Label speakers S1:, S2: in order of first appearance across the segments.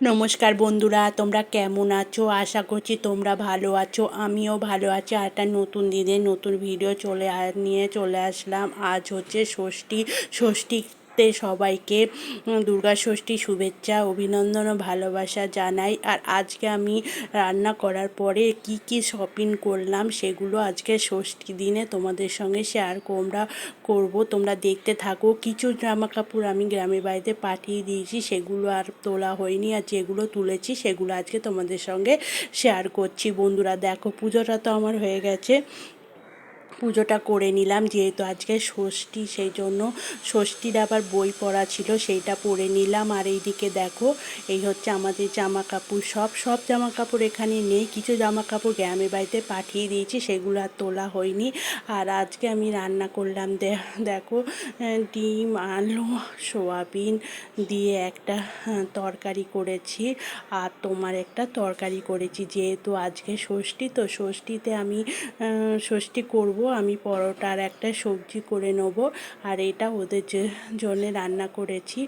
S1: নমস্কার বন্ধুরা, তোমরা কেমন আছো? আশা করছি তোমরা ভালো আছো, আমিও ভালো আছি। আর একটা নতুন দিনের নতুন ভিডিও চলে নিয়ে চলে আসলাম। আজ হচ্ছে ষষ্ঠী। ষষ্ঠী ষষ্ঠীতে সবাইকে দুর্গা ষষ্ঠী শুভেচ্ছা, অভিনন্দন ও ভালোবাসা জানাই। আর আজকে আমি রান্না করার পরে কি কি শপিং করলাম সেগুলো আজকে ষষ্ঠী দিনে তোমাদের সঙ্গে শেয়ার তোমরা করব। তোমরা দেখতে থাকো। কিছু জামা কাপড় আমি গ্রামের বাড়িতে পাঠিয়ে দিয়েছি, সেগুলো আর তোলা হয়নি। আর যেগুলো তুলেছি, সেগুলো আজকে তোমাদের সঙ্গে শেয়ার করছি। বন্ধুরা, দেখো, পুজোটা তো আমার হয়ে গেছে। পুজোটা করে নিলাম, যেহেতু আজকে ষষ্ঠী, সেই জন্য ষষ্ঠীর আবার বই পড়া ছিল, সেইটা পড়ে নিলাম। আর এইদিকে দেখো, এই হচ্ছে আমাদের জামা কাপড় সব সব জামা কাপড় এখানে নেই, কিছু জামা কাপড় গ্রামের বাড়িতে পাঠিয়ে দিয়েছি, সেগুলো আর তোলা হয়নি। আর আজকে আমি রান্না করলাম দেখো ডিম, আলু, সোয়াবিন দিয়ে একটা তরকারি করেছি। আর তোমার একটা তরকারি করেছি, যেহেতু আজকে ষষ্ঠী, তো ষষ্ঠীতে আমি ষষ্ঠী করব আমি পরোটার একটা সবজি করে নেব। আর এটা ওদের জন্য রান্না করেছি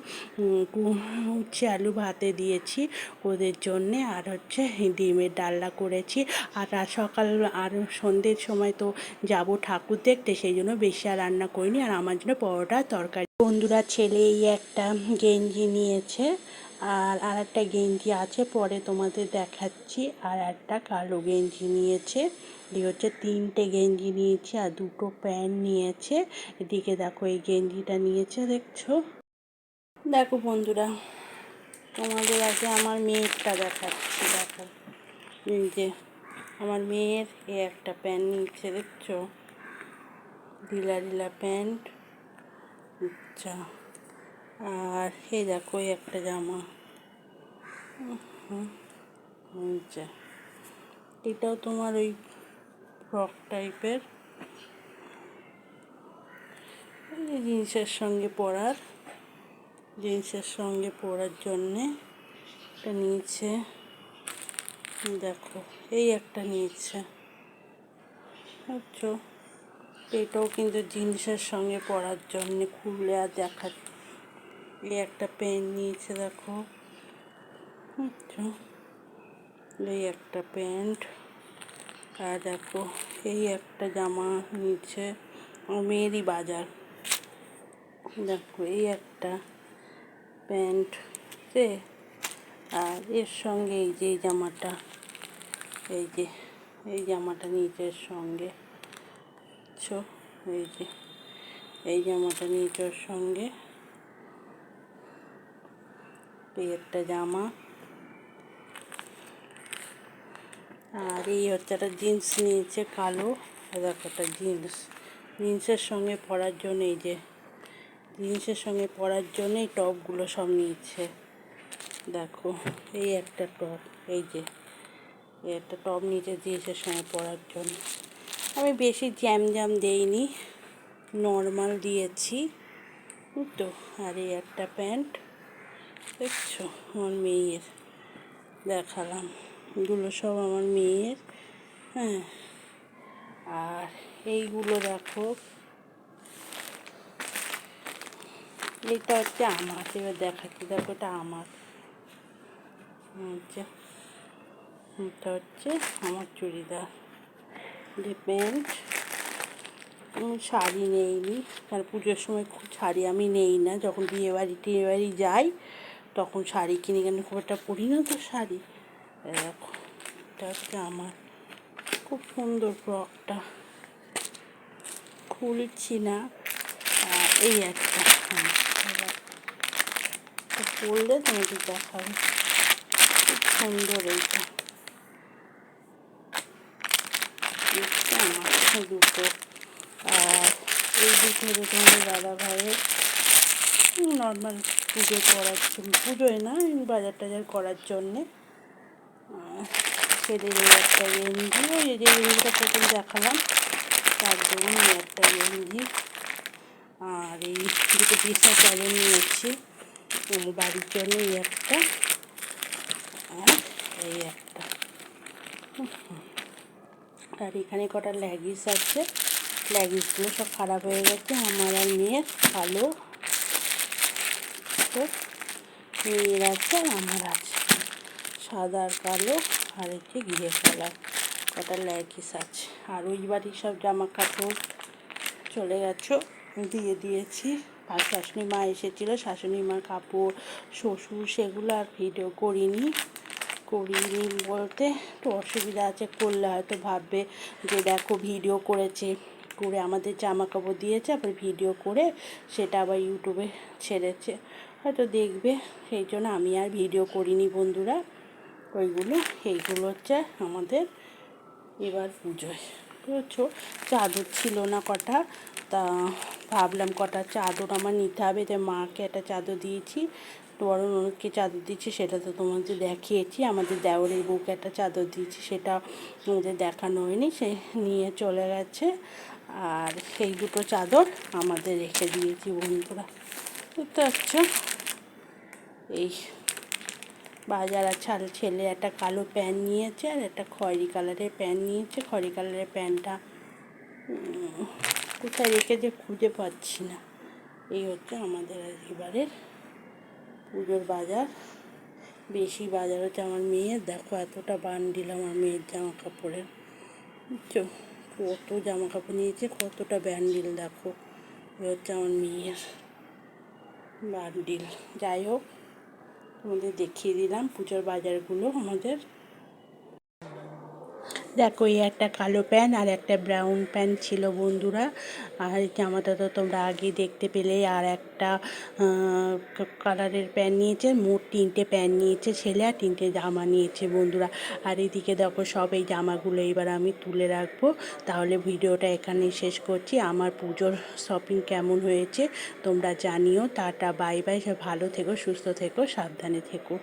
S1: উচ্ছে আলু ভাতে দিয়েছি ওদের জন্যে। আর হচ্ছে ডিমের ডালনা করেছি। আর আর সকাল, আর সন্ধ্যের সময় তো যাব ঠাকুর দেখতে, সেই জন্য বেশি আর রান্না করিনি। আর আমার জন্য পরোটা তরকারি। বন্ধুরা, ছেলে এই একটা গেঞ্জি নিয়েছে। আর আর একটা গেঞ্জি আছে, পরে তোমাদের দেখাচ্ছি। আর একটা কালো গেঞ্জি নিয়েছে। দিয়ে হচ্ছে তিনটে গেঞ্জি নিয়েছে আর দুটো প্যান্ট নিয়েছে। এদিকে দেখো এই গেঞ্জিটা নিয়েছে, দেখছ? দেখো বন্ধুরা, তোমাদের আগে আমার মেয়েরটা দেখাচ্ছি, দেখো। যে, আমার মেয়ের এ একটা প্যান্ট নিয়েছে, দেখছ? ঢিলা ঢিলা প্যান্ট। আচ্ছা। আর এই দেখো একটা জামা। আচ্ছা এটাও তোমার ওই ফ্রক টাইপের জিন্সের সঙ্গে পরার, জিন্সের সঙ্গে পরার জন্যে এটা নিয়েছে। দেখো, এই একটা নিয়েছে। বুঝছ? এটাও কিন্তু জিন্সের সঙ্গে পরার জন্যে খুলে আর দেখা এই একটা পেন নিয়েছে, দেখো। এই একটা প্যান্ট। আর দেখো, এই একটা জামা নিচ্ছে মেয়েরই বাজার। দেখো, এই একটা প্যান্ট সে আর এর সঙ্গে এই যে জামাটা, এই যে, এই জামাটা নিচে এর সঙ্গে। এই যে, এই জামাটা নিচে ওর সঙ্গে। এই একটা জামা। আর এই হচ্ছে একটা জিন্স নিয়েছে কালো। দেখো একটা জিন্স। জিন্সের সঙ্গে পরার জন্য এই যে, জিন্সের সঙ্গে পরার জন্য এই টপগুলো সব নিয়েছে। দেখো, এই একটা টপ, এই যে, এই একটা টপ নিচে জিন্সের সঙ্গে পরার জন্য। আমি বেশি জ্যাম জ্যাম দেইনি, নর্মাল দিয়েছি। তো, আর এই একটা প্যান্ট। দেখছ? আমার মেয়ের দেখালাম। এগুলো সব আমার মেয়ের হ্যাঁ? আর এইগুলো দেখো। এইটা হচ্ছে আমার। এবার দেখাচ্ছি। দেখো, এটা আমার। হচ্ছে এটা হচ্ছে আমার চুড়িদার। যে প্যান্ট শাড়ি নেইনি। কারণ পুজোর সময় খুব শাড়ি আমি নেই না। যখন বিয়ে বাড়ি টিয়ে বাড়ি যাই তখন শাড়ি কিনে কেন? খুব একটা পরি না তো শাড়ি এটা হচ্ছে আমার খুব সুন্দর ফ্রকটা খুলছি না। এই একটা হ্যাঁ, পরলে তোমাকে দেখাবে। খুব সুন্দর এইটা। আমার? দুটো। আর এই দুটো তোমাদের দাদা ভাইয়ের নর্মাল পুজো করার জন্য। পুজোয় না বাজার টাজার করার জন্যে। ছেলের একটা গেঞ্জি, ওই যে গেঞ্জিটা প্রথম দেখালাম, তার জন্য একটা গেঞ্জি। আর এই দুটো বিছনা চাদর নিয়েছি বাড়ির জন্য এই একটা। আর এই একটা। আর এখানে কটা ল্যাগিস আছে। ল্যাগিসগুলো সব খারাপ হয়ে গেছে, আমার আর মেয়ের কালো তো মেয়ের আছে আর আমার আছে। সাদা আর কালো, আর হচ্ছে ঘিয়ে কালার কটা ল্যাগিস আছে। আর ওই বাড়ির সব জামা কাপড় চলে গেছো, দিয়ে দিয়েছি। আর শাশুড়ি মা এসেছিল, শাশুড়ি মার কাপড়, শ্বশুর সেগুলো আর ভিডিও করিনি করিনি বলতে একটু অসুবিধা আছে করলে হয়তো ভাববে যে দেখো ভিডিও করেছে, করে আমাদের জামা কাপড় দিয়েছে, আবার ভিডিও করে সেটা আবার ইউটিউবে ছেড়েছে। হয়তো দেখবে, সেই জন্য আমি আর ভিডিও করিনি বন্ধুরা। ওইগুলো, এইগুলো হচ্ছে আমাদের এবার পুজোয়। বুঝছ চাদর ছিল না কটা, তা ভাবলাম কটা চাদর আমার নিতে হবে তাই মাকে একটা চাদর দিয়েছি। বড় ননদকে চাদর দিয়েছি, সেটা তো তোমাদের দেখিয়েছি। আমাদের দেওরের বউকে একটা চাদর দিয়েছি, সেটা আমাদের দেখানো হয়নি, সে নিয়ে চলে গেছে। আর সেই দুটো চাদর আমাদের রেখে দিয়েছি বন্ধুরা। বুঝতে পারছ? এই বাজার আর ছেলে একটা কালো প্যান্ট নিয়েছে আর একটা খয়েরি কালারের প্যান্ট নিয়েছে। খয়েরি কালারের প্যান্টটা কোথায় রেখে যে খুঁজে পাচ্ছি না। এই হচ্ছে আমাদের এবারের পুজোর বাজার। বেশি বাজার হচ্ছে আমার মেয়ের। দেখো এতটা বান্ডিল আমার মেয়ের জামা কাপড়ের কত জামা কাপড় নিয়েছে, কতটা ব্যান্ডিল দেখো। এ হচ্ছে আমার মেয়ের। বান্ডিল যাই হোক তোমাদের দেখিয়ে দিলাম পুজোর বাজারগুলো আমাদের। দেখো, এই একটা কালো প্যান্ট আর একটা ব্রাউন প্যান্ট ছিল বন্ধুরা। আর জামাটা তো তোমরা আগে দেখতে পেলে, আর একটা কালারের প্যান্ট নিয়েছে, মোট তিনটে প্যান্ট নিয়েছে, ছেলে আর তিনটে জামা নিয়েছে বন্ধুরা। আর এদিকে দেখো, সব এই জামাগুলো এবার আমি তুলে রাখব। তাহলে ভিডিওটা এখানেই শেষ করছি। আমার পুজোর শপিং কেমন হয়েছে তোমরা জানিও। টাটা, বাই বাই, সব ভালো থেকো, সুস্থ থেকো, সাবধানে থেকো।